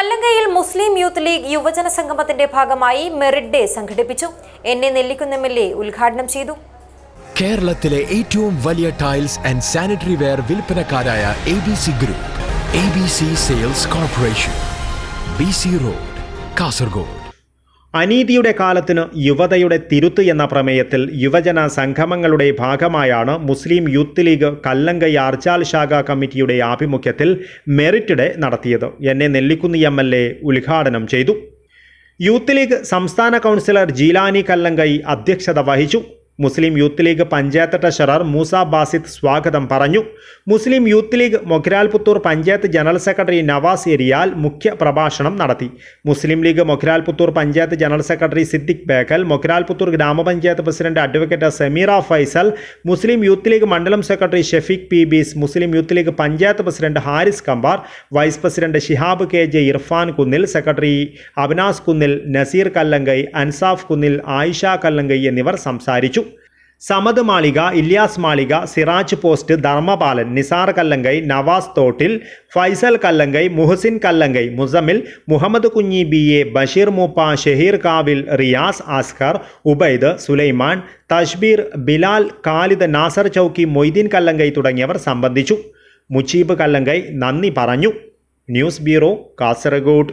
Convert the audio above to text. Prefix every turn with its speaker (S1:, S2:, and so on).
S1: കല്ലങ്കയിൽ മുസ്ലിം youth league യുവജന സംഗമത്തിന്റെ ഭാഗമായി മെറിറ്റ് ഡേ സംഘടിപ്പിച്ചു. എന്നെ നെല്ലിക്കുന്ന എം എൽ എ ഉദ്ഘാടനം ചെയ്തു.
S2: കേരളത്തിലെ ഏറ്റവും വലിയ tiles and sanitary ware വിൽപ്പനക്കാരായ A B C group A B C sales corporation B C road Kasaragod.
S3: അനീതിയുടെ കാലത്തിന് യുവതയുടെ തിരുത്ത് എന്ന പ്രമേയത്തിൽ യുവജന സംഗമങ്ങളുടെ ഭാഗമായാണ് മുസ്ലിം യൂത്ത് ലീഗ് കല്ലങ്കൈ അർജാൽ ശാഖ കമ്മിറ്റിയുടെ ആഭിമുഖ്യത്തിൽ മെറിറ്റ് ഡേ നടത്തിയത്. എന്നെ നെല്ലിക്കുന്നി എം എൽ എ ഉദ്ഘാടനം ചെയ്തു. യൂത്ത് ലീഗ് സംസ്ഥാന കൗൺസിലർ ജീലാനി കല്ലങ്കൈ അധ്യക്ഷത വഹിച്ചു. Muslim youth league panchayat treasurer Moosa Basid സ്വാഗതം പറഞ്ഞു. Muslim youth league Mogralputhur panchayat general secretary Navas Eriyal മുഖ്യ പ്രഭാഷണം നടത്തി. Muslim league Mogralputhur panchayat general secretary Siddique Bekal Mogralputhur gramapanchayat president advocate Sameera Faisal Muslim youth league മണ്ഡലം secretary Shefeeq P ബീസ് Muslim youth league panchayat president Haris Kambar vice president Shihab K J Irfan Kunnil secretary Avinas Kunnil Naseer Kallankai Ansaf Kunnil Ayisha Kallankai എന്നിവർ സംസാരിച്ചു. Samad Malika Ilyas Malika Siraj post Dharmapalan Nisar Kallankai Navas Thottil Faisal Kallankai Muhsin Kallankai Musammil Muhammad Kunhi B A Basheer Mooppa Shaheer Kavil Riyas Askar Ubaid Sulaiman തഷ്ബീർ Bilal Khalid Nasar Chowki Moideen Kallankai തുടങ്ങിയവർ സംബന്ധിച്ചു. മുജീബ് കല്ലങ്കൈ നന്ദി പറഞ്ഞു. News bureau Kasaragod.